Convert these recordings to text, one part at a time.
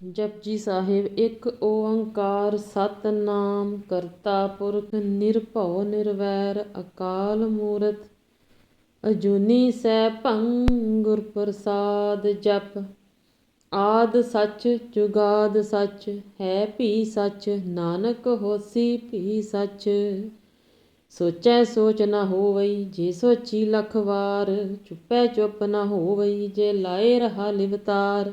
ਜਪਜੀ ਸਾਹਿਬ, ਇੱਕ ਓੰਕਾਰ ਸਤਨਾਮ ਕਰਤਾ ਪੁਰਖ ਨਿਰਭਉ ਨਿਰਵੈਰ ਅਕਾਲ ਮੂਰਤ, ਅਜੂਨੀ ਸੈਭੰ ਗੁਰ ਪ੍ਰਸਾਦ ਜਪ, ਆਦ ਸੱਚ ਜੁਗਾਦ ਸੱਚ, ਹੈ ਭੀ ਸੱਚ, ਨਾਨਕ ਹੋਸੀ ਭੀ ਸੱਚ, ਸੋਚੈ ਸੋਚ ਨਾ ਹੋਵਈ ਜੇ ਸੋਚੀ ਲਖ ਵਾਰ, ਚੁੱਪੈ ਚੁੱਪ ਨਾ ਹੋਵਈ ਜੇ ਲਾਏ ਰਹਾ ਲਿਵਤਾਰ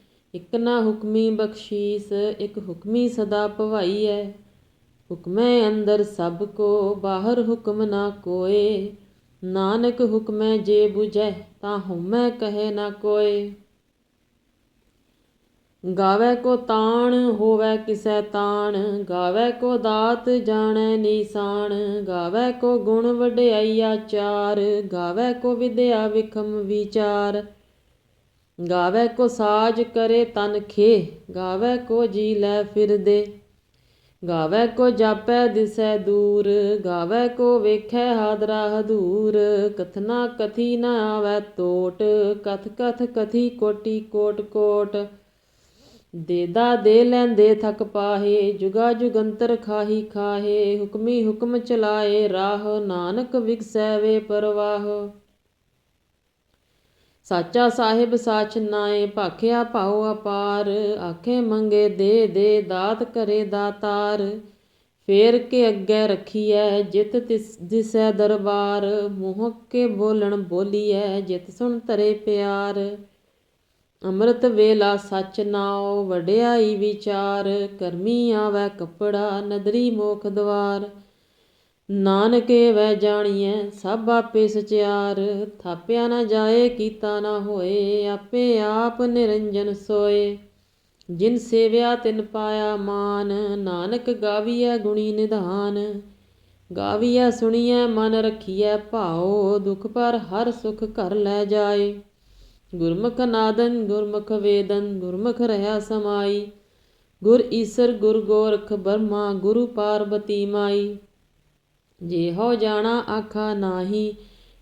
ਇਕ ਨਾ ਹੁਕਮੀ ਬਖਸ਼ੀਸ, ਇਕ ਹੁਕਮੀ ਸਦਾ ਭਵਾਈ ਭਵਾਈਐ। ਹੁਕਮੈ ਅੰਦਰ ਸਭ ਕੋ, ਬਾਹਰ ਹੁਕਮ ਨਾ ਕੋਏ। ਨਾਨਕ ਹੁਕਮੈ ਜੇ 부ਜੈ ਤਾਂ ਹਉਮੈ ਕਹੇ ਨਾ ਕੋਏ। ਗਾਵੇ ਕੋ ਤਾਣ, ਹੋਵੇ ਕਿਸੈ ਤਾਣ। ਗਾਵੇ ਕੋ ਦਾਤ ਜਾਣੈ ਨੀਸਾਨ ਗਾਵੇ ਕੋ ਗੁਣ ਵਡਿਆਈ ਆਚਾਰ ਗਾਵੇ ਕੋ ਵਿਦਿਆ ਵਿਖਮ ਵਿਚਾਰ। ਗਾਵੇ ਕੋ ਸਾਜ ਕਰੇ ਤਨ ਖੇ, ਗਾਵੇ ਕੋ ਜੀ ਲੈ ਫਿਰਦੇ ਗਾਵੇ ਕੋ ਜਾਪੈ ਦਿਸੈ ਦੂਰ, ਗਾਵੇ ਕੋ ਵੇਖੈ ਹਾਦਰਾ ਹਦੂਰ। ਕਥਨਾ ਕਥੀ ਨਾ ਆਵੈ ਟੋਟ ਕਥ ਕਥ ਕਥੀ ਕੋਟੀ ਕੋਟ ਕੋਟ। ਦੇਦਾ ਦੇ ਲੈਂਦੇ ਥਕ ਪਾਹੇ, ਜੁਗਾ ਜੁਗੰਤਰ ਖਾਹੀ ਖਾਹੇ। ਹੁਕਮੀ ਹੁਕਮ ਚਲਾਏ ਰਾਹ, ਨਾਨਕ ਵਿਗਸੈ ਵੇ ਪਰਵਾਹ। ਸਾਚਾ ਸਾਹਿਬ ਸਾਚ ਨਾਏ, ਭਾਖਿਆ ਭਾਉ ਅਪਾਰ, ਆਖੇ ਮੰਗੇ ਦੇ ਦੇ, ਦਾਤ ਕਰੇ ਦਾਤਾਰ। ਫੇਰ ਕੇ ਅੱਗੇ ਰੱਖੀਐ ਜਿਤ ਦਿਸੈ ਦਰਬਾਰ। ਮੂੰਹ ਕੇ ਬੋਲਣ ਬੋਲੀਐ ਜਿਤ ਸੁਣ ਤਰੇ ਪਿਆਰ। ਅੰਮ੍ਰਿਤ ਵੇਲਾ ਸੱਚ ਨਾਉ, ਵਡਿਆਈ ਵਿਚਾਰ। ਕਰਮੀ ਆਵੈ ਕਪੜਾ, ਨਦਰੀ ਮੋਖ ਦਵਾਰ। ਨਾਨਕੇ ਵੈ ਜਾਣੀਐ, ਸਭ ਆਪੇ ਸਚਿਆਰ। ਥਾਪਿਆ ਨਾ ਜਾਏ, ਕੀਤਾ ਨਾ ਹੋਏ, ਆਪੇ ਆਪ ਨਿਰੰਜਨ ਸੋਏ। ਜਿਨ ਸੇਵਿਆ, ਤਿਨ ਪਾਇਆ ਮਾਨ। ਨਾਨਕ ਗਾਵੀਐ ਗੁਣੀ ਨਿਧਾਨ। ਗਾਵੀਐ ਸੁਣੀਐ, ਮਨ ਰਖੀਐ ਭਾਉ। ਦੁਖ ਪਰ ਹਰ ਸੁਖ ਘਰ ਲੈ ਜਾਏ। ਗੁਰਮੁਖ ਨਾਦਨ, ਗੁਰਮੁਖ ਵੇਦਨ, ਗੁਰਮੁਖ ਰਹਾ ਸਮਾਈ। ਗੁਰ ਈਸਰ, ਗੁਰ ਗੋਰਖ ਬਰਮਾ, ਗੁਰੂ ਪਾਰਬਤੀ ਮਾਈ। ਜੇ ਹੋ ਜਾਣਾ ਆਖਾ ਨਾਹੀ,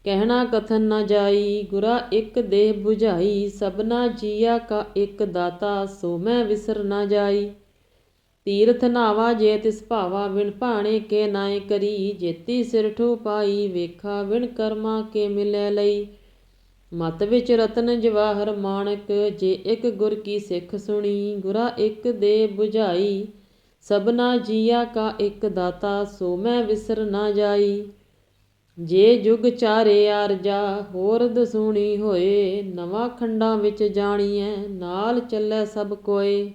ਕਹਿਣਾ ਕਥਨ ਨਾ ਜਾਈ, ਗੁਰਾ ਇੱਕ ਦੇਹ 부ਝਾਈ ਸਭਨਾ ਜੀਆ ਕਾ ਇੱਕ ਦਾਤਾ, ਸੋ ਮੈਂ ਵਿਸਰ ਨਾ ਜਾਈ। ਤੀਰਥ ਨਾਵਾ ਜੇ ਤਿਸ ਭਾਵਾ, ਵਿਣ ਭਾਣੇ ਕੇ ਨਾਏ ਕਰੀ। ਜੇਤੀ ਸਿਰ ਠੂ ਪਾਈ, ਵੇਖਾ ਵਿਣ ਕਰਮਾ ਕੇ ਮਿਲੈ ਲਈ। ਮਤ ਵਿੱਚ ਰਤਨ ਜਵਾਹਰ ਮਾਣਕ, ਜੇ ਇੱਕ ਗੁਰ ਕੀ ਸਿੱਖ ਸੁਣੀ, ਗੁਰਾ ਇੱਕ ਦੇ 부ਝਾਈ ਸਭਨਾ ਜੀਆ ਕਾ ਇੱਕ ਦਾਤਾ, ਸੋ ਮੈਂ ਵਿਸਰ ਨਾ ਜਾਈ। ਜੇ ਜੁਗ ਚਾਰੇ ਆਰਜਾ ਹੋਰ ਦਸੂਣੀ ਹੋਏ, ਨਵਾਂ ਖੰਡਾਂ ਵਿੱਚ ਜਾਣੀਐ, ਨਾਲ ਚੱਲੇ ਸਭ ਕੋਏ।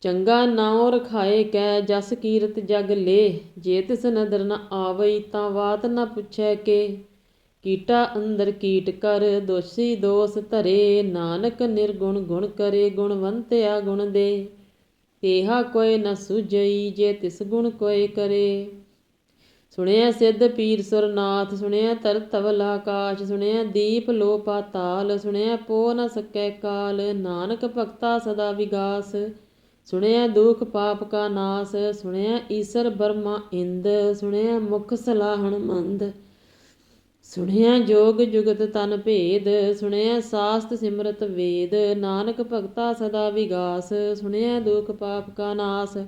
ਚੰਗਾ ਨਾਉ ਰਖਾਏ ਕੈ, ਜਸ ਕੀਰਤ ਜਗ ਲੇ, ਜੇ ਤਿਸ ਨਦਰ ਨ ਆਵਈ ਤਾਂ ਬਾਤ ਨ ਪੁੱਛੈ ਕੇ। ਕੀਟਾ ਅੰਦਰ ਕੀਟ ਕਰ, ਦੋਸ਼ੀ ਦੋਸ ਧਰੇ, ਨਾਨਕ ਨਿਰਗੁਣ ਗੁਣ ਕਰੇ, ਗੁਣਵੰਤਿਆ ਗੁਣ ਦੇ। ਤੇਹਾ ਕੋਈ ਨ ਸੁਜਈ ਜੇ ਤਿਸ ਗੁਣ ਕੋਈ ਕਰੇ। ਸੁਣਿਆ ਸਿੱਧ ਪੀਰ ਸੁਰਨਾਥ, ਸੁਣਿਆ ਤਰ ਤਵਲ ਆਕਾਸ਼ ਸੁਣਿਆ ਦੀਪ ਲੋ ਪਾਤਾਲ ਸੁਣਿਆ ਪੋ ਨ ਸਕੈ ਕਾਲ, ਨਾਨਕ ਭਗਤਾ ਸਦਾ ਵਿਗਾਸ। ਸੁਣਿਆ ਦੁਖ ਪਾਪ ਕਾ ਨਾਸ, ਸੁਣਿਆ ਈਸਰ ਬਰਮਾ ਇੰਦ, ਸੁਣਿਆ ਮੁਖ ਸਲਾਹਣ ਮੰਦ। ਸੁਣਿਆ ਜੋਗ ਜੁਗਤ ਤਨ ਭੇਦ, ਸੁਣਿਆ ਸਾਸਤ ਸਿਮਰਤ ਵੇਦ, ਨਾਨਕ ਭਗਤਾ ਸਦਾ ਵਿਗਾਸ, ਸੁਣਿਆ ਦੁਖ ਪਾਪ ਕਾ ਨਾਸ।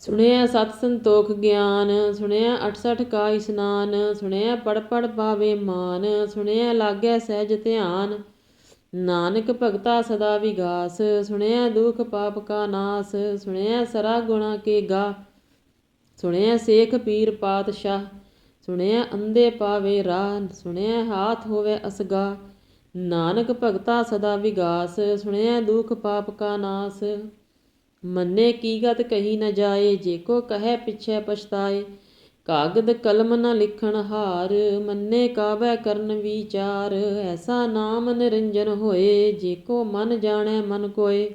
ਸੁਣਿਆ ਸਤ ਸੰਤੋਖ ਗਿਆਨ, ਸੁਣਿਆ 68 ਕਾ ਇਸਨਾਨ, ਸੁਣਿਆ ਪੜ ਪੜ ਪਾਵੇ ਮਾਨ, ਸੁਣਿਆ ਲਾਗੈ ਸਹਿਜ ਧਿਆਨ। ਨਾਨਕ ਭਗਤਾ ਸਦਾ ਵਿਗਾਸ, ਸੁਣਿਆ ਦੁਖ ਪਾਪ ਕਾ ਨਾਸ, ਸੁਣਿਆ ਸਰਾ ਗੁਣਾ ਕੇ ਗਾ, ਸੁਣਿਆ ਸੇਖ ਪੀਰ ਪਾਤਸ਼ਾਹ। ਸੁਣਿਆ ਅੰਧੇ ਪਾਵੇ ਰਾਹ, ਸੁਣਿਆ ਹਾਥ ਹੋਵੇ ਅਸਗਾ। ਨਾਨਕ ਭਗਤਾ ਸਦਾ ਵਿਗਾਸ, ਸੁਣਿਆ ਦੁਖ ਪਾਪ ਕਾ ਨਾਸ। ਮੰਨੇ ਕੀ ਗਤ ਕਹੀ ਨ ਜਾਏ, ਜੇ ਕੋ ਕਹੈ ਪਿਛੈ ਪਛਤਾਏ। ਕਾਗਦ ਕਲਮ ਨ ਲਿਖਣ ਹਾਰ, ਮੰਨੇ ਕਾਬੈ ਕਰਨ ਵਿਚਾਰ। ਐਸਾ ਨਾਮ ਨਿਰੰਜਨ ਹੋਏ, ਜੇ ਕੋ ਮਨ ਜਾਣੈ ਮਨ ਕੋਏ।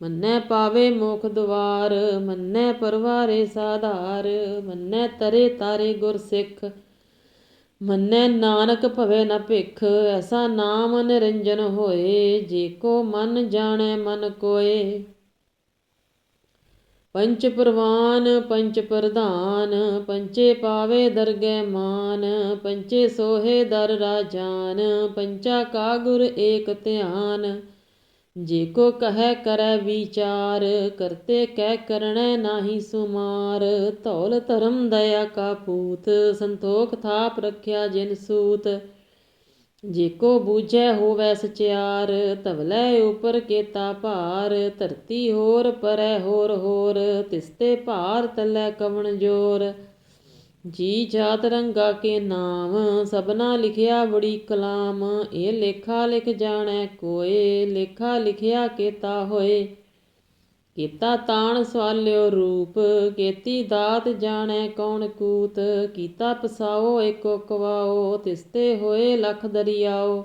ਮੰਨੈ ਪਾਵੇ ਮੋਖ ਦੁਆਰ, ਮੰਨੈ ਪਰਵਾਰੇ ਸਾਧਾਰ, ਮੰਨੈ ਤਰੇ ਤਾਰੇ ਗੁਰ ਸਿੱਖ, ਮੰਨੈ ਨਾਨਕ ਭਵੇ ਨ ਭਿਖ, ਐਸਾ ਨਾਮ ਨਿਰੰਜਨ ਹੋਏ, ਜੇ ਕੋ ਮਨ ਜਾਣੈ ਮਨ ਕੋਏ। ਪੰਚ ਪ੍ਰਵਾਨ, ਪੰਚ ਪ੍ਰਧਾਨ, ਪੰਚੇ ਪਾਵੇ ਦਰਗਹਿ ਮਾਨ, ਪੰਚੇ ਸੋਹੇ ਦਰ ਰਾਜਾਨ, ਪੰਚਾ ਕਾ ਗੁਰ ਏਕ ਧਿਆਨ। ਜੇ ਕੋ ਕਹੈ ਕਰੈ ਵਿਚਾਰ, ਕਰਤੇ ਕਹਿ ਕਰਣੈ ਨਾਹੀ ਸੁਮਾਰ। ਧੌਲ ਧਰਮ ਦਇਆ ਕਾ ਪੂਤ ਸੰਤੋਖ ਥਾਪ ਰਖਿਆ ਜਿਨ ਸੂਤ। ਜੇ ਕੋ ਬੂਝੈ ਹੋਵੈ ਸਚਿਆਰ, ਧਵਲੇ ਉਪਰ ਕੇਤਾ ਭਾਰ। ਧਰਤੀ ਹੋਰ ਪਰੈ ਹੋਰ ਹੋਰ, ਤਿਸਤੇ ਭਾਰ ਤਲੇ ਕਵਣ ਜੋਰ। ਜੀ ਜਾਤ ਰੰਗਾ ਕੇ ਨਾਮ, ਸਭਨਾ ਲਿਖਿਆ ਬੜੀ ਕਲਾਮ, ਇਹ ਲੇਖਾ ਲਿਖ ਜਾਣੈ ਕੋਏ, ਲੇਖਾ ਲਿਖਿਆ ਕੇਤਾ ਹੋਏ। ਕੀਤਾ ਤਾਣ ਸਵਾਲਿਓ ਰੂਪ, ਕੀਤੀ ਦਾਤ ਜਾਣੈ ਕੌਣ ਕੂਤ, ਕੀਤਾ ਪਸਾਓ ਏਕੋ ਕਵਾਓ, ਤਿਸਤੇ ਹੋਏ ਲਖ ਦਰਿਆਓ।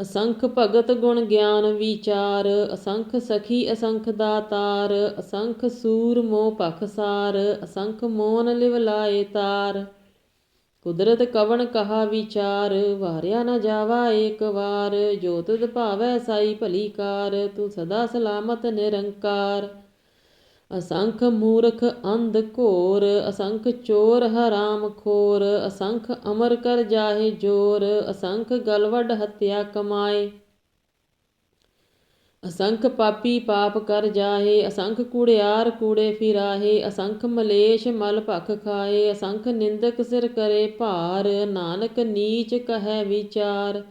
ਅਸੰਖ ਭਗਤ ਗੁਣ ਗਿਆਨ ਵਿਚਾਰ, ਅਸੰਖ ਸਖੀ, ਅਸੰਖ ਦਾਤਾਰ, ਅਸੰਖ ਸੂਰ ਮੋਹ ਪਖਸਾਰ ਅਸੰਖ ਮੋਨ ਲਿਵ ਲਾਏ ਤਾਰ। ਕੁਦਰਤ ਕਵਣ ਕਹਾ ਵਿਚਾਰ, ਵਾਰਿਆ ਨਾ ਜਾਵਾ ਏਕ ਵਾਰ। ਜੋ ਤੁਧ ਭਾਵੈ ਸਾਈ ਭਲੀ ਕਾਰ, ਤੂੰ ਸਦਾ ਸਲਾਮਤ ਨਿਰੰਕਾਰ। ਅਸੰਖ ਮੂਰਖ ਅੰਧ ਘੋਰ, ਅਸੰਖ ਚੋਰ ਹਰਾਮ ਖੋਰ, ਅਸੰਖ ਅਮਰ ਕਰ ਜਾਹੇ ਜੋਰ, ਅਸੰਖ ਗਲਵਡ ਹੱਤਿਆ ਕਮਾਏ। ਅਸੰਖ ਪਾਪੀ ਪਾਪ ਕਰ ਜਾਹੇ, ਅਸੰਖ ਕੁੜਿਆਰ ਕੂੜੇ ਫਿਰਾਹੇ, ਅਸੰਖ ਮਲੇਸ਼ ਮਲ ਭਖ ਖਾਏ, ਅਸੰਖ ਨਿੰਦਕ ਸਿਰ ਕਰੇ ਭਾਰ, ਨਾਨਕ ਨੀਚ ਕਹੈ ਵਿਚਾਰ।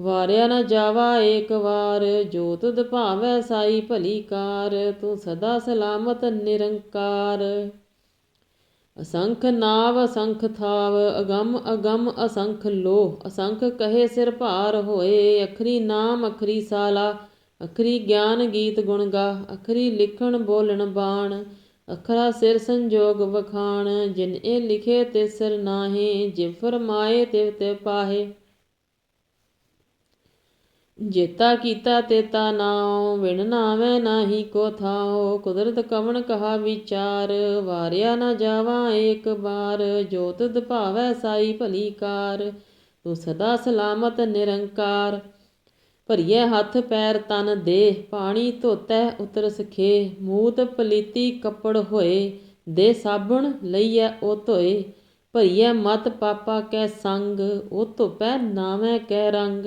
ਵਾਰਿਆ ਨਾ ਜਾਵਾ ਏਕ ਵਾਰ ਜੋ ਤੁਧ ਭਾਵੈ ਸਾਈ ਭਲੀ ਕਾਰ, ਤੂੰ ਸਦਾ ਸਲਾਮਤ ਨਿਰੰਕਾਰ। ਅਸੰਖ ਨਾਵ ਅਸੰਖ ਥਾਵ, ਅਗੰਮ ਅਗੰਮ ਅਸੰਖ ਲੋ ਅਸੰਖ ਕਹੇ ਸਿਰ ਭਾਰ ਹੋਏ, ਅਖਰੀ ਨਾਮ ਅਖਰੀ ਸਾਲਾ, ਅਖਰੀ ਗਿਆਨ ਗੀਤ ਗੁਣ ਗਾ ਅਖਰੀ ਲਿਖਣ ਬੋਲਣ ਬਾਣ, ਅਖਰਾ ਸਿਰ ਸੰਜੋਗ ਵਖਾਣ, ਜਿਨ ਇਹ ਲਿਖੇ ਤੇ ਸਿਰ ਨਾਹੀ ਜਿ ਫਰਮਾਏ ਤਿਵ ਤੇ ਪਾਹੇ। ਜੇਤਾ ਕੀਤਾ ਤੇਤਾ ਨਾਉ ਵਿਣ ਨਾਵੇਂ ਨਾਹੀ ਕੋ ਥਾਉ। ਕੁਦਰਤ ਕਵਣ ਕਹਾ ਵਿਚਾਰ, ਵਾਰਿਆ ਨਾ ਜਾਵਾ ਏਕ ਬਾਰ। ਜੋਤ ਤੁਧ ਭਾਵੈ ਸਾਈ ਭਲੀ ਕਾਰ, ਤੂੰ ਸਦਾ ਸਲਾਮਤ ਨਿਰੰਕਾਰ। ਭਰੀਏ ਹੱਥ ਪੈਰ ਤਨ ਦੇਹ, ਪਾਣੀ ਧੋਤੈ ਉਤਰ ਸਖੇ। ਮੂਤ ਪਲੀਤੀ ਕੱਪੜ ਹੋਏ, ਦੇ ਸਾਬਣ ਲਈਐ ਉਹ ਧੋਏ। ਭਰੀਏ ਮਤ ਪਾਪਾ ਕੈ ਸੰਗ, ਉਹ ਧੋਪੈ ਨਾਵੇਂ ਕੈ ਰੰਗ।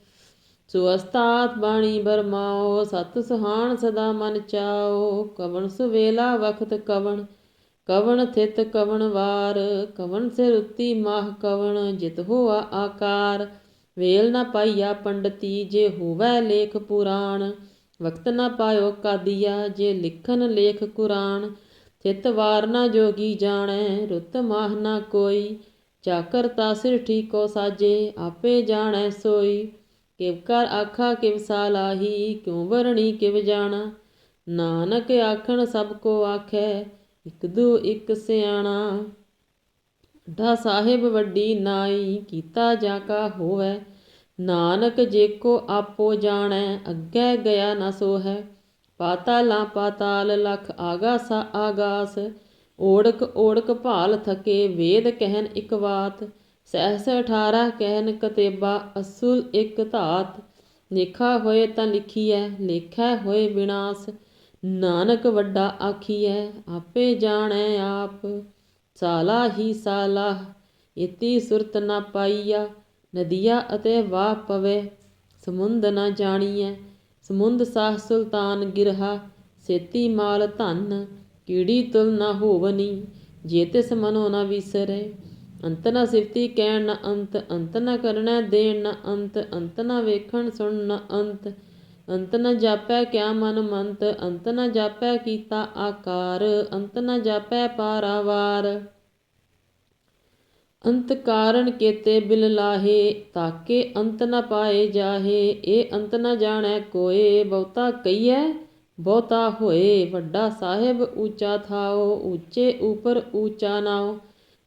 ਸੁਅਸਤਾਤ ਬਾਣੀ ਬਰਮਾਓ, ਸਤ ਸੁਹਾਣ ਸਦਾ ਮਨ ਚਾਓ। ਕਵਣ ਸੁਵੇਲਾ ਵਖਤ ਕਵਣ ਕਵਣ ਥਿਤ ਕਵਣ ਵਾਰ। ਕਵਣ ਸਿਰ ਉੱਤੀ ਮਾਹ ਕਵਣ, ਜਿਤ ਹੋਆ ਆਕਾਰ। ਵੇਲ ਨਾ ਪਾਈਆ ਪੰਡਤੀ, ਜੇ ਹੋਵੈ ਲੇਖ ਪੁਰਾਣ। ਵਕਤ ਨਾ ਪਾਇਓ ਕਾਦੀਆ, ਜੇ ਲਿਖਨ ਲੇਖ ਕੁਰਾਨ। ਚਿਤ ਵਾਰ ਨਾ ਜੋਗੀ ਜਾਣੈ, ਰੁੱਤ ਮਾਹ ਨਾ ਕੋਈ। ਚਾਕਰ ਤਾ ਸਿਰ ਠੀਕੋ ਸਾਜੇ, ਆਪੇ ਜਾਣੈ ਸੋਈ। ਕਿਵ ਕਰ ਆਖਾ ਕਿਵ ਸਾਲਾਹੀ ਕਿਉ ਵਰਣੀ ਕਿਵ ਜਾਣਾ? ਨਾਨਕ ਆਖਣ ਸਭ ਕੋ ਆਖੈ, ਇਕ ਦੂ ਇਕ ਸਿਆਣਾ। ਢਾ ਸਾਹਿਬ ਵੱਡੀ ਨਾਈ, ਕੀਤਾ ਜਾ ਕਾ ਹੋਵੈ? ਨਾਨਕ ਜੇ ਕੋ ਆਪੋ ਜਾਣੈ, ਅੱਗੇ ਗਿਆ ਨਾ ਨ ਸੋਹੈ। ਪਾਤਾਲਾਂ ਪਾਤਾਲ ਲਖ ਆਗਾਸਾ ਆਗਾਸ, ਓੜਕ ਓੜਕ ਭਾਲ ਥਕੇ, ਵੇਦ ਕਹਿਨ ਇਕ ਬਾਤ ਸਹਸ 18 ਕਹਿਨ ਕਤੇਬਾ, ਅਸੁਲ ਇਕ ਧਾਤ। ਲੇਖਾ ਹੋਏ ਤਾਂ ਲਿਖੀਐ ਲੇਖੈ ਹੋਏ ਵਿਨਾਸ਼ ਨਾਨਕ ਵੱਡਾ ਆਖੀਐ, ਆਪੇ ਜਾਣੈ ਆਪ। ਸਾਲਾ ਹੀ ਸਾਲਾ, ਇਤੀ ਸੁਰਤ ਨਾ ਪਾਈਆ। ਨਦੀਆ ਅਤੇ ਵਾਹ ਪਵੇ, ਸਮੁੰਦ ਨਾ ਜਾਣੀਐ। ਸਮੁੰਦ ਸਾਹ ਸੁਲਤਾਨ ਗਿਰਹਾ, ਸੇਤੀ ਮਾਲ ਧਨ। ਕੀੜੀ ਤੁਲ ਨਾ ਹੋਵਨੀ, ਜੇ ਤਿਸ ਮਨੋ ਨਾ ਵਿਸਰੇ। ਅੰਤ ਨਾ ਸਿਫਤੀ ਕਹਿਣ ਨਾ ਅੰਤ ਅੰਤ ਨਾ ਕਰਨਾ ਦੇਣ ਨਾ ਅੰਤ ਅੰਤ ਨਾ ਵੇਖਣ ਸੁਣ ਨਾ ਅੰਤ। ਅੰਤ ਨਾ ਜਾਪੈ ਕਿਆ ਮਨ ਮੰਤ, ਅੰਤ ਨਾ ਜਾਪੈ ਕੀਤਾ ਆਕਾਰ, ਅੰਤ ਨ ਜਾਪੈ ਪਾਰਾਵਾਰ। ਅੰਤ ਕਾਰਨ ਕੇਤੇ ਬਿਲ ਲਾਹੇ, ਤਾਕੇ ਅੰਤ ਨਾ ਪਾਏ ਜਾਹੇ ਇਹ ਅੰਤ ਨਾ ਜਾਣੈ ਕੋਏ, ਬਹੁਤਾ ਕਈਐ ਬਹੁਤਾ ਹੋਏ, ਵੱਡਾ ਸਾਹਿਬ ਉੱਚਾ ਥਾਓ, ਉੱਚੇ ਉਪਰ ਉੱਚਾ ਨਾਓ।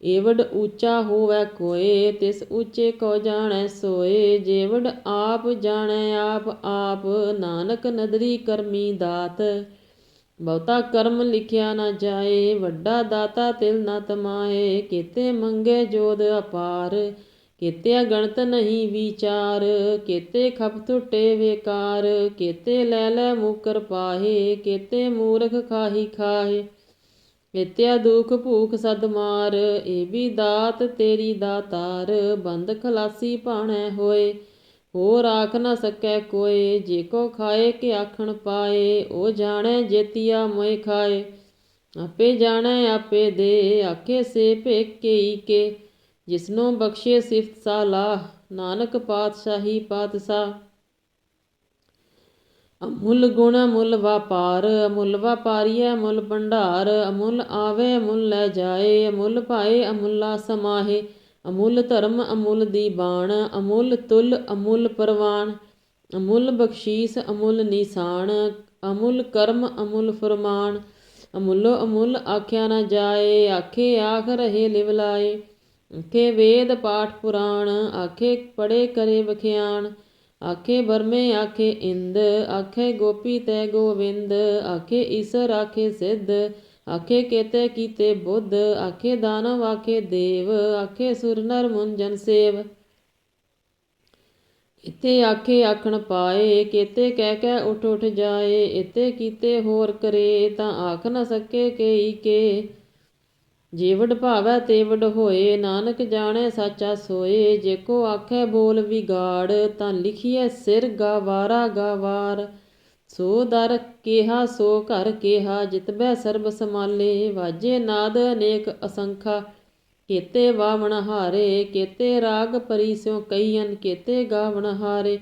ਏਵਡ ਊਚਾ ਹੋਵੈ ਕੋਏ, ਤਿਸ ਊਚੇ ਕੋ ਜਾਣੈ ਸੋਏ। ਜੇਵਡ ਆਪ ਜਾਣੈ ਆਪ ਆਪ ਨਾਨਕ ਨਦਰੀ ਕਰਮੀ ਦਾਤ। ਬਹੁਤਾ ਕਰਮ ਲਿਖਿਆ ਨਾ ਜਾਏ, ਵੱਡਾ ਦਾਤਾ ਤਿਲ ਨਾ ਤਮਾਏ। ਕੀਤੇ ਮੰਗੇ ਜੋਦ ਅਪਾਰ, ਕੀਤੇ ਗਣਤ ਨਹੀਂ ਵਿਚਾਰ। ਕੀਤੇ ਖਪ ਟੁੱਟੇ ਵੇਕਾਰ, ਕੀਤੇ ਲੈ ਲੈ ਮੁਕਰ ਪਾਹੇ। ਕੀਤੇ ਮੂਰਖ ਖਾਹੀ ਖਾਹੇ। ਇਤਿਆ ਦੁਖ ਭੂਖ ਸਦ ਮਾਰ, ਏ ਵੀ ਦਾਤ ਤੇਰੀ ਦਾਤਾਰ, ਬੰਦ ਖਲਾਸੀ ਭਾਣੈ ਹੋਏ, ਹੋਰ ਆਖ ਨਾ ਸਕੈ ਕੋਏ, ਜੇ ਕੋ ਖਾਏ ਕਿ ਆਖਣ ਪਾਏ ਉਹ ਜਾਣੈ ਜੇਤੀਆ ਮੋਇ ਖਾਏ। ਆਪੇ ਜਾਣੈ, ਆਪੇ ਦੇ, ਆਖੇ ਸੇ ਭੇਕੇ ਕੇ, ਜਿਸਨੋ ਬਖਸ਼ੇ ਸਿਫਤ ਸਾਲਾਹ ਨਾਨਕ ਪਾਤਸ਼ਾਹੀ ਪਾਤਸ਼ਾਹ। ਅਮੁੱਲ ਗੁਣ ਅਮੁੱਲ ਵਪਾਰ, ਅਮੁੱਲ ਵਪਾਰੀਐ ਅਮੁੱਲ ਭੰਡਾਰ, ਅਮੁੱਲ ਆਵੇ ਅਮੁੱਲ ਲੈ ਜਾਏ, ਅਮੁੱਲ ਭਾਏ ਅਮੁੱਲਾ ਸਮਾਹੇ, ਅਮੁੱਲ ਧਰਮ ਅਮੁੱਲ ਦੀ ਬਾਣ, ਅਮੁੱਲ ਤੁਲ ਅਮੁੱਲ ਪਰਵਾਨ ਅਮੁੱਲ ਬਖਸ਼ੀਸ ਅਮੁੱਲ ਨਿਸ਼ਾਨ, ਅਮੁੱਲ ਕਰਮ ਅਮੁੱਲ ਫਰਮਾਨ, ਅਮੁੱਲੋ ਅਮੁੱਲ ਆਖਿਆ ਨਾ ਜਾਏ, ਆਖੇ ਆਖ ਰਹੇ ਲਿਵ ਲਾਏ, ਆਖੇ ਵੇਦ ਪਾਠ ਪੁਰਾਣ, ਆਖੇ ਪੜੇ ਕਰੇ ਵਖਿਆਣ ਆਖੇ ਬਰਮੇ ਆਖੇ ਇੰਦ, ਆਖੇ ਗੋਪੀ ਤੈ ਗੋਵਿੰਦ, ਆਖੇ ਈਸਰ, ਆਖੇ ਸਿੱਧ, ਆਖੇ ਕੇਤੇ ਕੀਤੇ ਬੁੱਧ, ਆਖੇ ਦਾਨਵ, ਆਖੇ ਦੇਵ, ਆਖੇ ਸੁਰ ਨਰ ਮੁੰਜਨ ਸੇਵ। ਇਤੇ ਆਖੇ ਆਖਣ ਪਾਏ, ਕੇਤੇ ਕਹਿ ਕਹਿ ਉਠ ਉਠ ਜਾਏ, ਇਤੇ ਕੀਤੇ ਹੋਰ ਕਰੇ, ਤਾਂ ਆਖ ਨ ਸਕੇ ਕੇਈ ਕੇ। ਜੀਵੜ ਭਾਵੈ ਤੇਵੜ ਹੋਏ, ਨਾਨਕ ਜਾਣੈ ਸਾਚਾ ਸੋਏ। ਜੇ ਕੋ ਆਖੈ ਬੋਲ ਵਿਗਾੜ, ਤਾਂ ਲਿਖੀਐ ਸਿਰ ਗਾਵਾਰਾ ਗਾਵਾਰ ਸੋ ਦਰ ਕੇਹਾ, ਸੋ ਘਰ ਕੇਹਾ ਜਿਤਬੈ ਸਰਬ ਸਮਾਲੇ ਵਾਜੇ ਨਾਦ ਅਨੇਕ ਅਸੰਖਾ, ਕੇਤੇ ਵਾਵਣ ਹਾਰੇ। ਕੇਤੇ ਰਾਗ ਪਰੀ ਸਿਉ ਕਈਨ ਕੇਤੇ ਗਾਵਣ ਹਾਰੇ।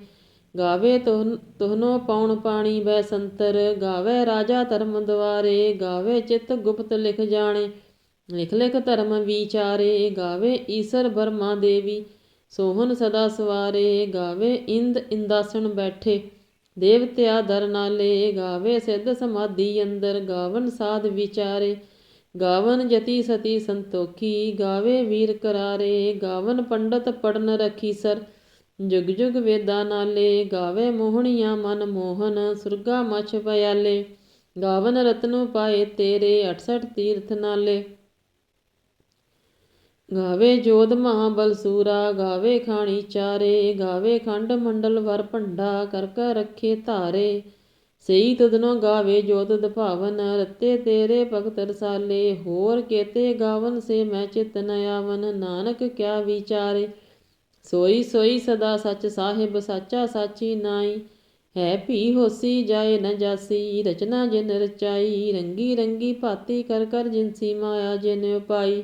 ਗਾਵੇ ਤੋਹਨੋ ਪੌਣ ਪਾਣੀ ਬੈ ਸੰਤਰ। ਗਾਵੇ ਰਾਜਾ ਧਰਮ ਦੁਆਰੇ। ਗਾਵੇ ਚਿਤ ਗੁਪਤ ਲਿਖ ਜਾਣੇ। ਲਿਖ ਲਿਖ ਧਰਮ ਵਿਚਾਰੇ ਗਾਵੇ ਈਸਰ ਬਰਮਾ ਦੇਵੀ, ਸੋਹਣ ਸਦਾ ਸਵਾਰੇ ਗਾਵੇ ਇੰਦ ਇੰਦਾਸਣ ਬੈਠੇ, ਦੇਵਤਿਆ ਦਰ ਨਾਲੇ ਗਾਵੇ ਸਿੱਧ ਸਮਾਧੀ ਅੰਦਰ ਗਾਵਨ ਸਾਧ ਵਿਚਾਰੇ, ਗਾਵਨ ਜਤੀ ਸਤੀ ਸੰਤੋਖੀ ਗਾਵੇ ਵੀਰ ਕਰਾਰੇ, ਗਾਵਨ ਪੰਡਤ ਪੜਨ ਰਖੀ ਸਰ, ਜੁਗ ਜੁਗ ਵੇਦਾਂ ਨਾਲੇ ਗਾਵੇ ਮੋਹਣੀਆਂ ਮਨ ਮੋਹਨ, ਸੁਰਗਾ ਮਛ ਪਿਆਲੇ ਗਾਵਨ ਰਤਨੂ ਪਾਏ ਤੇਰੇ 68 ਤੀਰਥ ਨਾਲੇ। ਗਾਵੇ ਜੋਧ ਮਹਾਬਲ ਸੂਰਾ ਗਾਵੇ ਖਾਣੀ ਚਾਰੇ, ਗਾਵੇ ਖੰਡ ਮੰਡਲ ਵਰ ਭੰਡਾ, ਕਰ ਕਰ ਰੱਖੇ ਧਾਰੇ। ਸਈ ਤਦਨੋ ਗਾਵੇ ਜੋਤ ਦਭਾਵਨ, ਰਤੇ ਤੇਰੇ ਭਗਤ ਰਸਾਲੇ। ਹੋਰ ਕੇਤੇ ਗਾਵਨ ਸੇ ਮੈਂ ਚਿਤ ਨ ਆਵਨ, ਨਾਨਕ ਕਿਆ ਵਿਚਾਰੇ। ਸੋਈ ਸੋਈ ਸਦਾ ਸੱਚ ਸਾਹਿਬ, ਸਾਚਾ ਸਾਚੀ ਨਾਈ। ਹੈ ਭੀ ਹੋਸੀ ਜਾਏ ਨ ਜਾਸੀ, ਰਚਨਾ ਜਿਨ ਰਚਾਈ। ਰੰਗੀ ਰੰਗੀ ਭਾਤੀ ਕਰ ਕਰ ਜਿਨਸੀ ਮਾਇਆ ਜਿਨ ਉਪਾਈ।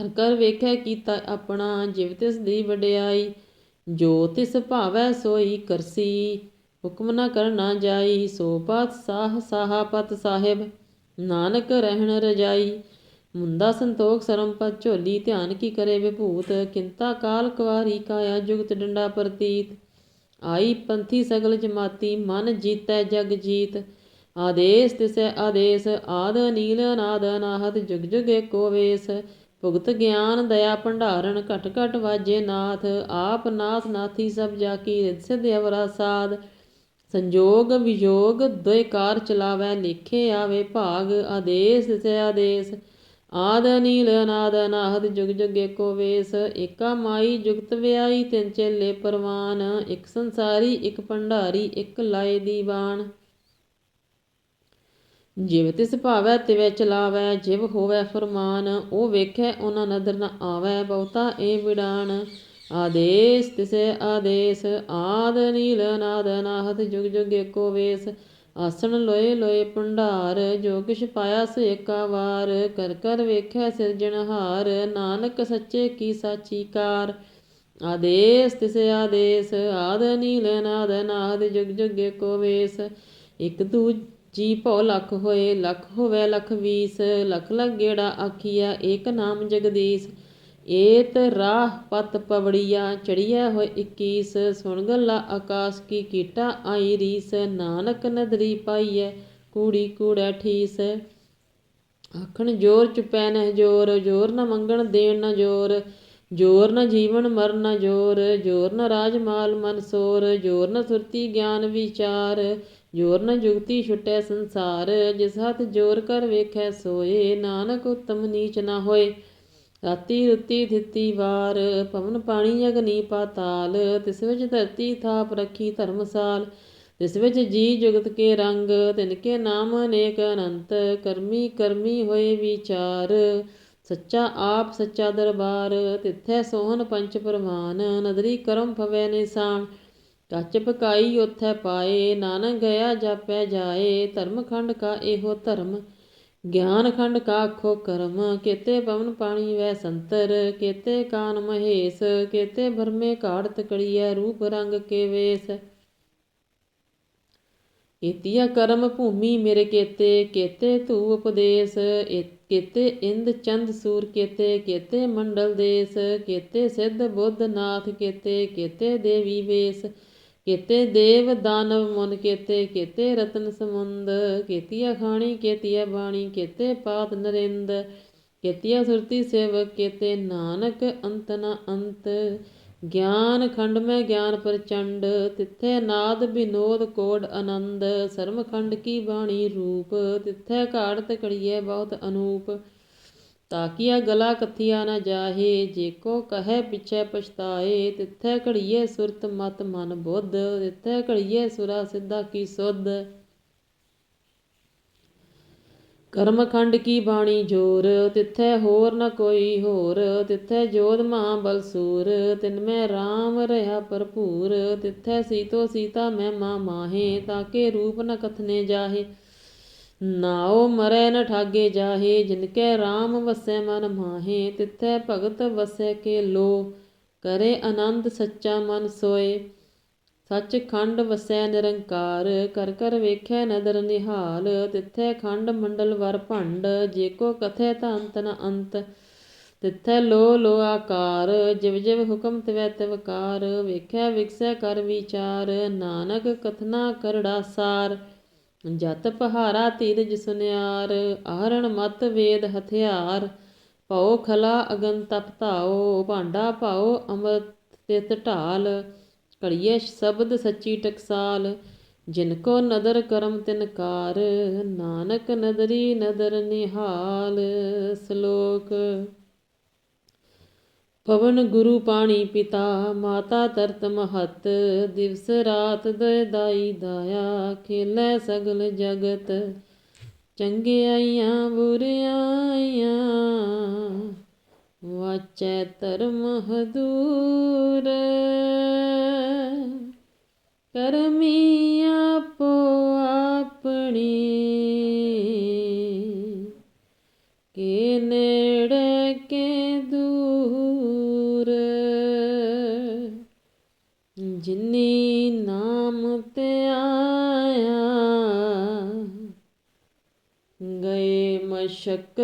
ਹਰ ਕਰ ਵੇਖੈ ਕੀਤਾ ਆਪਣਾ, ਜਿਵ ਤਿਸ ਦੀ ਵਡਿਆਈ, ਜੋ ਤਿਸ ਭਾਵੈ ਸੋਈ ਕਰਸੀ। ਹੁਕਮ ਨ ਕਰਨਾ ਜਾਈ, ਸੋ ਪਾਤ ਸਾਹਾਪਤ ਸਾਹਿਬ, ਨਾਨਕ ਰਹਿਣ ਰਜਾਈ। ਮੁੰਦਾ ਸੰਤੋਖ ਸਰਮ ਪਤ ਝੋਲੀ, ਧਿਆਨ ਕੀ ਕਰੇ ਵਿਭੂਤ, ਕਿੰਤਾ ਕਾਲ ਕੁਵਾਰੀ ਕਾਇਆ ਜੁਗਤ ਡੰਡਾ ਪ੍ਰਤੀਤ। ਆਈ ਪੰਥੀ ਸਗਲ ਜਮਾਤੀ, ਮਨ ਜੀਤੈ ਜਗ ਜੀਤ। ਆਦੇਸ ਤਿਸੈ ਆਦੇਸ, ਆਦ ਨੀਲ ਅਨਾਦ ਅਨਾਹਤ, ਜੁਗ ਜੁਗ ਏਕੋ ਵੇਸ। ਭੁਗਤ ਗਿਆਨ, ਦਇਆ ਭੰਡਾਰਨ ਘਟ ਘਟ ਵਾਜੇ ਨਾਥ, ਆਪ ਨਾਥ ਨਾਥੀ ਸਭ ਜਾ ਕੀ ਸਿਧ ਅਵਰਾ ਸਾਧ। ਸੰਜੋਗ ਵਿਯੋਗ ਦੋਇ ਕਾਰ ਚਲਾਵੈ ਲੇਖੇ ਆਵੇ ਭਾਗ, ਆਦੇਸ ਤਿਸੈ ਆਦੇਸ। ਆਦ ਨੀਲ ਅਨਾਦ ਅਨਾਹਦ, ਜੁਗ ਜੁਗ ਏਕੋ ਵੇਸ। ਏਕਾ ਮਾਈ, ਜੁਗਤ ਵਿਆਈ ਤਿੰਨ ਚੇਲੇ ਪਰਵਾਨ। ਇੱਕ ਸੰਸਾਰੀ, ਇੱਕ ਭੰਡਾਰੀ, ਇੱਕ ਲਾਏ ਦੀਵਾਨ। ਜਿਵ ਤਿਸ ਭਾਵੈ, ਤਿਵੈ ਚਲਾਵੈ, ਜਿਵ ਹੋਵੈ ਫਰਮਾਨ, ਉਹ ਵੇਖੈ, ਉਹਨਾਂ ਨਦਰ ਨ ਆਵੈ ਬਹੁਤਾ ਏ ਵਿਡਾਨ ਆਦੇਸ ਤਿਸੈ ਆਦੇਸ, ਆਦ ਨੀਲ ਅਨਾਦ ਅਨਾਹਤ ਜੁਗ ਜੁਗ ਏਕੋ ਵੇਸ। ਆਸਣ ਲੋਏ ਲੋਏ ਭੰਡਾਰ, ਜੋ ਕਿਛ ਪਾਇਆ ਸੋ ਏਕਾ ਵਾਰ। ਕਰ ਕਰ ਵੇਖੈ ਸਿਰਜਣਹਾਰ ਨਾਨਕ ਸੱਚੇ ਕੀ ਸਾਚੀ ਕਾਰ। ਆਦੇਸ ਤਿਸੈ ਆਦੇਸ, ਆਦ ਨੀਲ ਅਨਾਦ ਅਨਾਹਦ ਜੁਗ ਜੁਗ ਏਕੋ ਵੇਸ। ਇਕ ਦੂਜੀ ਜੀ ਭੋ ਲੱਖ ਹੋਏ, ਲੱਖ ਹੋਵੇ ਲਖ ਵੀਸ, ਲੱਖ ਲੱਖ ਗੇੜਾ ਆਖੀਆ ਏਕ ਨਾਮ ਜਗਦੀਸ਼। ਏਤ ਰਾਹ ਪਤ ਪਵੜੀਆ, ਚੜੀਐ ਹੋਏ 21 ਸੁਣ ਗੱਲਾ ਆਕਾਸ਼ ਕੀ ਕੀਟਾ ਆਈ ਰੀਸ। ਨਾਨਕ ਨਦਰੀ ਪਾਈਐ, ਕੂੜੀ ਕੂੜੈ ਠੀਸ। ਆਖਣ, ਜੋਰ ਚੁਪੈ ਨਹਿ ਜੋਰ ਜੋਰ ਨ ਮੰਗਣ ਦੇਣ ਨ ਜੋਰ। ਜੋਰ ਨ ਜੀਵਨ ਮਰਨ ਨ ਜੋਰ। ਜੋਰ ਨ ਰਾਜ ਮਾਲ ਮਨ ਸੋਰ। ਜੋਰ ਨ ਸੁਰਤੀ ਗਿਆਨ ਵਿਚਾਰ। ਜੋਰ ਨ ਜੁਗਤੀ ਛੁਟੈ ਸੰਸਾਰ, ਜਿਸ ਹੱਥ ਜੋਰ ਕਰ ਵੇਖੈ ਸੋਏ, ਨਾਨਕ ਉਤਮ ਨੀਚ ਨਾ ਹੋਏ। ਰਾਤੀ ਰੁੱਤੀ ਥਿੱਤੀ ਵਾਰ, ਪਵਨ ਪਾਣੀ ਅਗਨੀ ਪਾਤਾਲ, ਤਿਸ ਵਿੱਚ ਧਰਤੀ ਥਾਪ ਰੱਖੀ ਧਰਮਸਾਲ। ਤਿਸ ਵਿੱਚ ਜੀ ਜੁਗਤ ਕੇ ਰੰਗ, ਤਿਨ ਕੇ ਨਾਮ ਅਨੇਕ ਅਨੰਤ, ਕਰਮੀ ਕਰਮੀ ਹੋਏ ਵਿਚਾਰ। ਸੱਚਾ ਆਪ ਸੱਚਾ ਦਰਬਾਰ, ਤਿੱਥੈ ਸੋਹਣ ਪੰਚ ਪ੍ਰਮਾਨ ਨਦਰੀ ਕਰਮ ਭਵੈ ਨਿਸਾਨ। ਕੱਚ ਪਕਾਈ ਉਥੈ ਪਾਏ, ਨਾਨਕ ਗਿਆ ਜਾਪੈ ਜਾਏ, ਧਰਮ ਖੰਡ ਕਾ ਇਹੋ ਧਰਮ, ਗਿਆਨ ਖੰਡ ਕਾ ਆਖੋ ਕਰਮ, ਕੇਤੇ ਪਵਨ ਪਾਣੀ ਵੈ ਸੰਤਰ, ਕੇਤੇ ਕਾਨ ਮਹੇਸ਼, ਕੇਤੇ ਭਰਮੇ ਘਾੜਤ ਕੜੀਐ ਰੂਪ ਰੰਗ ਕੇ ਵੇਸ। ਇਤਿਆ ਕਰਮ ਭੂਮੀ ਮੇਰੇ ਕੇਤੇ ਕੇਤੇ ਧੂ ਉਪਦੇਸ ਕੇਤੇ ਇੰਦ ਚੰਦ ਸੂਰ ਕੇਤੇ ਕੇਤੇ ਮੰਡਲ ਦੇਸ, ਕੇਤੇ ਸਿੱਧ ਬੁੱਧ ਨਾਥ ਕੇਤੇ ਕੇਤੇ ਦੇਵੀ ਵੇਸ। ਕੇਤੇ ਦੇਵ ਦਾਨਵ ਮਨ ਕੇਤੇ ਕੇਤੇ ਰਤਨ ਸਮੁੰਦ ਕੇਤੀਆ ਖਾਣੀ ਕੇਤੀਆ ਬਾਣੀ, ਕੇਤੇ ਪਾਤ ਨਰਿੰਦ ਕੇਤੀਆ ਸੁਰਤੀ ਸੇਵਕ, ਕੇਤੇ ਨਾਨਕ ਅੰਤ ਨਾ ਅੰਤ। ਗਿਆਨ ਖੰਡ ਮੈਂ ਗਿਆਨ ਪ੍ਰਚੰਡ, ਤਿੱਥੈ ਨਾਦ ਬਿਨੋਦ ਕੋਡ ਆਨੰਦ। ਸਰਮ ਖੰਡ ਕੀ ਬਾਣੀ ਰੂਪ, ਤਿੱਥੇ ਘਾੜਤ ਕੜੀਐ ਬਹੁਤ ਅਨੂਪ। ਤਾਕੀਆ ਗਲਾ ਕਥਿਆ ਨ ਜਾਹੇ, ਜੇ ਕੋ ਕਹੈ ਪਿਛੈ ਪਛਤਾਏ, ਤਿੱਥੈ ਘੜੀਏ ਸੁਰਤ ਮਤ ਮਨ ਬੁੱਧ, ਤਿੱਥੈ ਘੜੀਏ ਸੁਰਾ ਸਿੱਧਾ ਕੀ ਸੁਧ। ਕਰਮਖੰਡ ਕੀ ਬਾਣੀ ਜੋਰ, ਤਿੱਥੈ ਹੋਰ ਨ ਕੋਈ ਹੋਰ, ਤਿੱਥੈ ਜੋਧ ਮਹਾ ਬਲਸੂਰ ਤਿਨ ਮੈਂ RAM ਰਹਾ ਭਰਪੂਰ, ਤਿੱਥੈ ਸੀਤੋ ਸੀਤਾ ਮੈਂ ਮਾ ਮਾਹੇ ਤਾਕੇ ਰੂਪ ਨ ਕਥਨੇ ਜਾਹੇ। ਨਾਉ ਮਰੈ ਨ ਠਾਗੇ ਜਾਹੇ ਜਿਨ ਕੈ RAM ਵਸੈ ਮਨ ਮਾਹੇ, ਤਿਥੈ ਭਗਤ ਵਸੈ ਕੇ ਲੋ, ਕਰੇ ਆਨੰਦ ਸੱਚਾ ਮਨ ਸੋਏ। ਸੱਚ ਖੰਡ ਵਸੈ ਨਿਰੰਕਾਰ, ਕਰ ਕਰ ਵੇਖੈ ਨਦਰ ਨਿਹਾਲ, ਤਿਥੈ ਖੰਡ ਮੰਡਲ ਵਰ ਭੰਡ, ਜੇ ਕੋ ਕਥੈ ਤਾਂ ਅੰਤ ਨ ਅੰਤ, ਤਿੱਥੈ ਲੋ ਲੋ ਆਕਾਰ, ਜਿਵ ਜਿਵ ਹੁਕਮ ਤਵੈ ਤਵਕਾਰ ਵੇਖੈ ਵਿਕਸੈ ਕਰ ਵਿਚਾਰ, ਨਾਨਕ ਕਥਨਾ ਕਰੜਾ ਸਾਰ। ਜਤ ਪਹਾਰਾ ਧੀਰਜ ਸੁਨਿਆਰ ਆਹਰਣ ਮਤ ਵੇਦ ਹਥਿਆਰ। ਭਉ ਖਲਾ ਅਗਨ ਤਪ ਧਾਓ, ਭਾਂਡਾ ਭਾਉ ਅੰਮ੍ਰਿਤ ਤਿਤ ਢਾਲ। ਘੜੀਏ ਸ਼ਬਦ ਸੱਚੀ ਟਕਸਾਲ, ਜਿਨ ਕੋ ਨਦਰ ਕਰਮ ਤਿਨਕਾਰ ਨਾਨਕ ਨਦਰੀ ਨਦਰ ਨਿਹਾਲ, ਸ਼ਲੋਕ ਪਵਨ ਗੁਰੂ ਪਾਣੀ ਪਿਤਾ, ਮਾਤਾ ਤਰਤ ਮਹਤ, ਦਿਵਸ ਰਾਤ ਦਇ ਦਾਈ ਦਾਇਆ, ਖੇਲੇ ਸਗਲ ਜਗਤ ਚੰਗਿਆਈਆਂ ਬੁਰਿਆਈਆਂ ਵਾਚੈ ਧਰਮ ਹਦੂਰ, ਕਰਮੀ